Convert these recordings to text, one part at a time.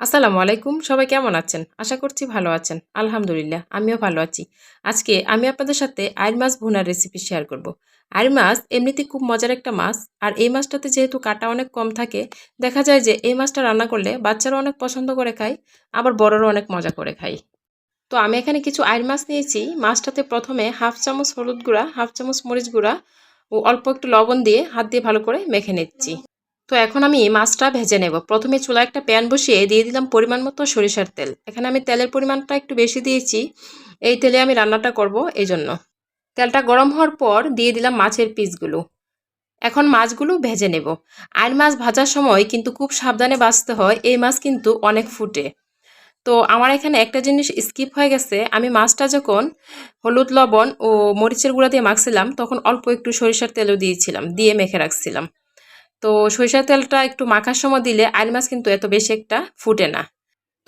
আসসালামু আলাইকুম, সবাই কেমন আছেন? আশা করছি ভালো আছেন। আলহামদুলিল্লাহ, আমিও ভালো আছি। আজকে আমি আপনাদের সাথে আইর মাছ ভুনার রেসিপি শেয়ার করব। আইর মাছ এমনিতে খুব মজার একটা মাছ, আর এই মাছটাতে যেহেতু কাটা অনেক কম থাকে, দেখা যায় যে এই মাছটা রান্না করলে বাচ্চারা অনেক পছন্দ করে খায়, আবার বড়রাও অনেক মজা করে খায়। তো আমি এখানে কিছু আইর মাছ নিয়েছি। মাছটাতে প্রথমে হাফ চামচ হলুদ গুঁড়া, হাফ চামচ মরিচ গুঁড়া ও অল্প একটু লবণ দিয়ে হাত দিয়ে ভালো করে মেখে নিচ্ছি। তো এখন আমি মাছটা ভেজে নেব। প্রথমে চুলা একটা প্যান বসিয়ে দিয়ে দিলাম পরিমাণ মতো সরিষার তেল। এখানে আমি তেলের পরিমাণটা একটু বেশি দিয়েছি। এই তেলে আমি রান্নাটা করব এই জন্য তেলটা গরম হওয়ার পর দিয়ে দিলাম মাছের পিসগুলো। এখন মাছগুলো ভেজে নেব। আর মাছ ভাজার সময় কিন্তু খুব সাবধানে বাঁচতে হয়, এই মাছ কিন্তু অনেক ফুটে। তো আমার এখানে একটা জিনিস স্কিপ হয়ে গেছে। আমি মাছটা যখন হলুদ, লবণ ও মরিচের গুঁড়া দিয়ে মাখছিলাম, তখন অল্প একটু সরিষার তেলও দিয়েছিলাম, দিয়ে মেখে রাখছিলাম। তো সরিষার তেলটা একটু মাখার সময় দিলে আইল মাছ কিন্তু এত বেশি একটা ফুটে না।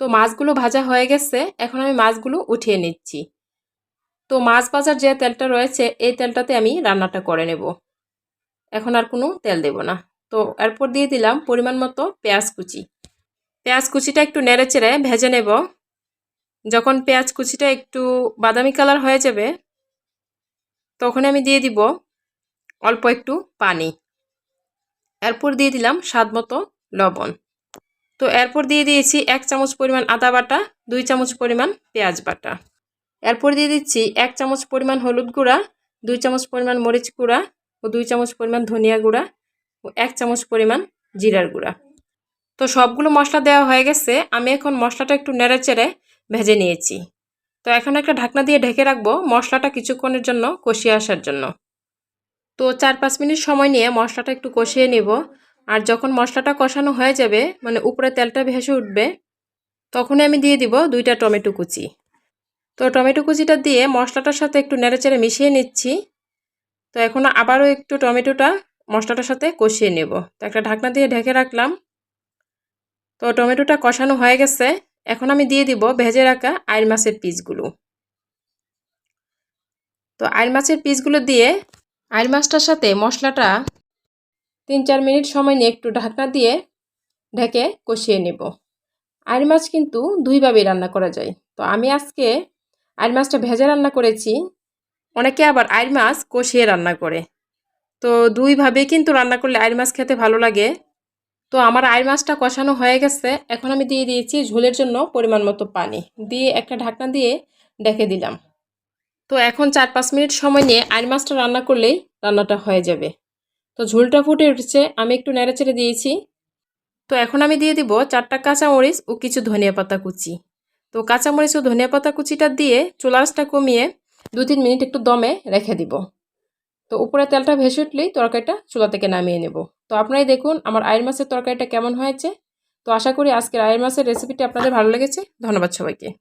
তো মাছগুলো ভাজা হয়ে গেছে, এখন আমি মাছগুলো উঠিয়ে নিচ্ছি। তো মাছ ভাজার যে তেলটা রয়েছে, এই তেলটাতে আমি রান্নাটা করে নেব। এখন আর কোনো তেল দেব না। তো এরপর দিয়ে দিলাম পরিমাণ মতো পেঁয়াজ কুচি। পেঁয়াজ কুচিটা একটু নেড়ে চেড়ে ভেজে নেব। যখন পেঁয়াজ কুচিটা একটু বাদামি কালার হয়ে যাবে তখন আমি দিয়ে দিব অল্প একটু পানি। এরপর দিয়ে দিলাম স্বাদ মতো লবণ। তো এরপর দিয়ে দিয়েছি এক চামচ পরিমাণ আদা বাটা, দুই চামচ পরিমাণ পেঁয়াজ বাটা। এরপর দিয়ে দিচ্ছি এক চামচ পরিমাণ হলুদ গুঁড়া, দুই চামচ পরিমাণ মরিচ গুঁড়া ও দুই চামচ পরিমাণ ধনিয়া গুঁড়া ও এক চামচ পরিমাণ জিরার গুঁড়া। তো সবগুলো মশলা দেওয়া হয়ে গেছে, আমি এখন মশলাটা একটু নেড়ে চেড়ে ভেজে নিয়েছি। তো এখন একটা ঢাকনা দিয়ে ঢেকে রাখব মশলাটা কিছুক্ষণের জন্য কষিয়ে আসার জন্য। তো চার পাঁচ মিনিট সময় নিয়ে মশলাটা একটু কষিয়ে নেব। আর যখন মশলাটা কষানো হয়ে যাবে মানে উপরে তেলটা ভেসে উঠবে, তখনই আমি দিয়ে দিব দুইটা টমেটো কুচি। তো টমেটো কুচিটা দিয়ে মশলাটার সাথে একটু নেড়েচেড়ে মিশিয়ে নিচ্ছি। তো এখন আবারও একটু টমেটোটা মশলাটার সাথে কষিয়ে নেব। তো একটা ঢাকনা দিয়ে ঢেকে রাখলাম। তো টমেটোটা কষানো হয়ে গেছে। এখন আমি দিয়ে দিব ভেজে রাখা আইল মাছের পিসগুলো। তো আইল মাছের পিসগুলো দিয়ে আইল মাছটার সাথে মশলাটা তিন চার মিনিট সময় নিয়ে একটু ঢাকনা দিয়ে ঢেকে কষিয়ে নেব। আইল মাছ কিন্তু দুইভাবে রান্না করা যায়। তো আমি আজকে আইল মাছটা ভেজে রান্না করেছি। অনেকে আবার আইল মাছ কষিয়ে রান্না করে। তো দুইভাবে কিন্তু রান্না করলে আইল মাছ খেতে ভালো লাগে। তো আমার আইল মাছটা কষানো হয়ে গেছে। এখন আমি দিয়ে দিয়েছি ঝোলের জন্য পরিমাণ মতো পানি। দিয়ে একটা ঢাকনা দিয়ে ডেকে দিলাম। তো এখন চার পাঁচ মিনিট সময় নিয়ে আইল মাছটা রান্না করলেই রান্নাটা হয়ে যাবে। তো ঝোলটা ফুটে উঠেছে, আমি একটু নেড়ে নেড়েচেড়ে দিয়েছি। তো এখন আমি দিয়ে দিব চারটা কাঁচামরিচ ও কিছু ধনিয়া পাতা কুচি। তো কাঁচামরিচ ও ধনিয়া পাতা কুচিটা দিয়ে চুলাসটা কমিয়ে দু তিন মিনিট একটু দমে রেখে দিব। তো উপরে তেলটা ভেসে উঠলেই তরকারিটা চুলা থেকে নামিয়ে নেব। তো আপনারাই দেখুন আমার আয়ের মাছের তরকারিটা কেমন হয়েছে। তো আশা করি আজকের আয়ের মাছের রেসিপিটি আপনাদের ভালো লেগেছে। ধন্যবাদ সবাইকে।